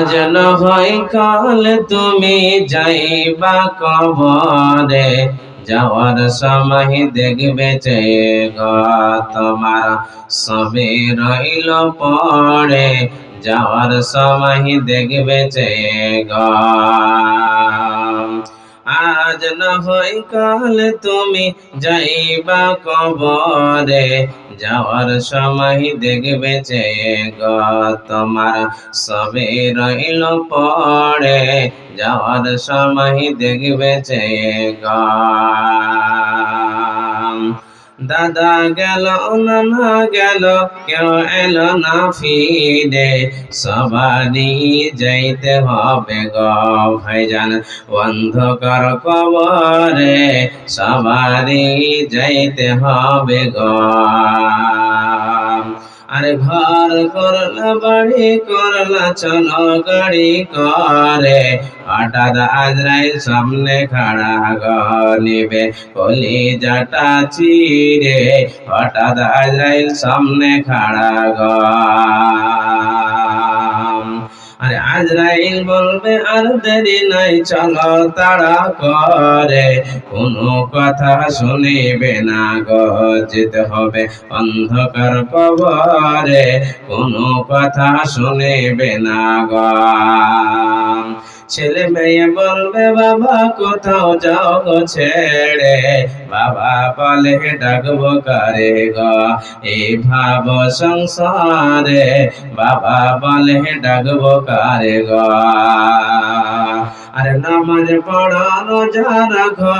আজ হয় কাল, তুমি যাইবা কবরে। যাওয়ার সময় দেখবে তোমার সবে রইল পড়ে। যাওয়ার সময় দেখবে গো আজ না হয় কাল তুমি যাইবা কবরে, যাওয়ার সময় দেখবে যে গ তোমার সবে রইল পড়ে যাওয়ার সময় দেখবে যে গো দাদা গেল, নানা গেল, কেউ এলো না ফিরে। সবারই যাইতে হবে গ ভাইজান, অন্ধকার কবরে সবারই যাইতে হবে গ। আরে ঘর করলা, বাড়ি করলা, চলো গাড়ি করে। হঠাৎ আজরাইল সামনে খাড়া গনিবে কলি জাটা চিরে। হঠাৎ আজরাইল সামনে খাড়া গ আজরাইল বলবে, আর দেরি নাই, চলো তারা করে। কোনো কথা শুনিবে না গো যেতে হবে অন্ধকার কবরে। কোনো কথা শুনিবে না গো। ছেলে মেয়ে বলবে, বাবা, কোথাও যাও গো ছেড়ে। বাবা বলে, ডাকবো কারে গো? এই ভাব সংসারে। বাবা বলে, ডাকবো কারে গো? আরে নামাজ পড়ানো রোজা রাখো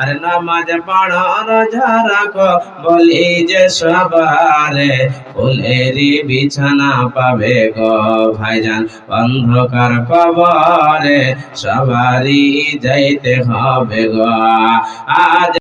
আরে নামাজ পড়ানো রোজা রাখো বলি যে সবারে ফুলেরই বিছানা পাবে গো ভাইজান, অন্ধকার কবরে সবারই যাইতে হবে গো। আজ